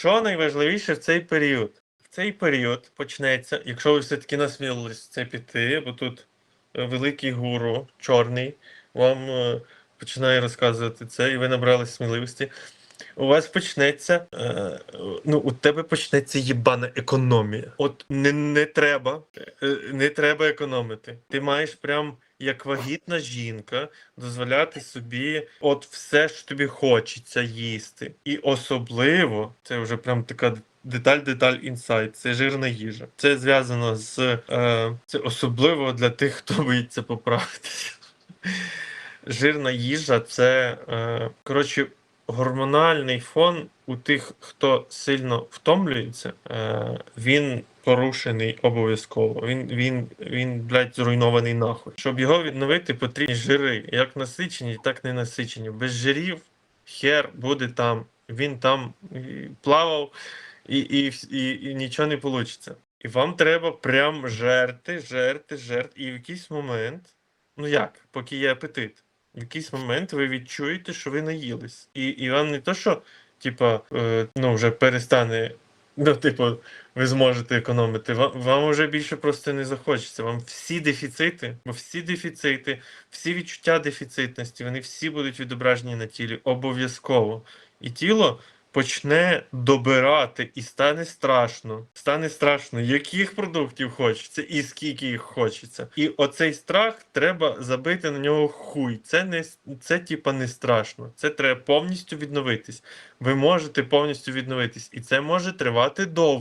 Що найважливіше в цей період? В цей період почнеться, якщо ви все-таки насмілились це піти, бо тут е, великий гуру, чорний, вам е, починає розказувати це, і ви набрались сміливості. У вас почнеться, е, ну, у тебе почнеться єбана економія. От не, не треба, е, не треба економити. Ти маєш прям як вагітна жінка дозволяти собі от все, що тобі хочеться їсти. І особливо, це вже прям така деталь, деталь інсайт, це жирна їжа. Це зв'язано з е, це особливо для тих, хто боїться поправитися. Жирна їжа це е, коротше гормональний фон у тих, хто сильно втомлюється, е, він порушений обов'язково. Він, він, він, блядь, зруйнований нахуй. Щоб його відновити, потрібні жири, як насичені, так не насичені. Без жирів хер буде там. Він там плавав і, і, і, і нічого не вийде. І вам треба прям жерти, жерти, жерти. І в якийсь момент, ну як, поки є апетит, в якийсь момент ви відчуєте, що ви наїлись. І, і вам не то, що, типа, е, ну, вже перестане. Ну, типу, ви зможете економити. Вам, вам вже більше просто не захочеться. Вам всі дефіцити, бо всі дефіцити, всі відчуття дефіцитності, вони всі будуть відображені на тілі обов'язково. І тіло почне добирати і стане страшно. Стане страшно, яких продуктів хочеться і скільки їх хочеться. І оцей страх треба забити на нього хуй. Це не це типа не страшно. Це треба повністю відновитись. Ви можете повністю відновитись, і це може тривати довго.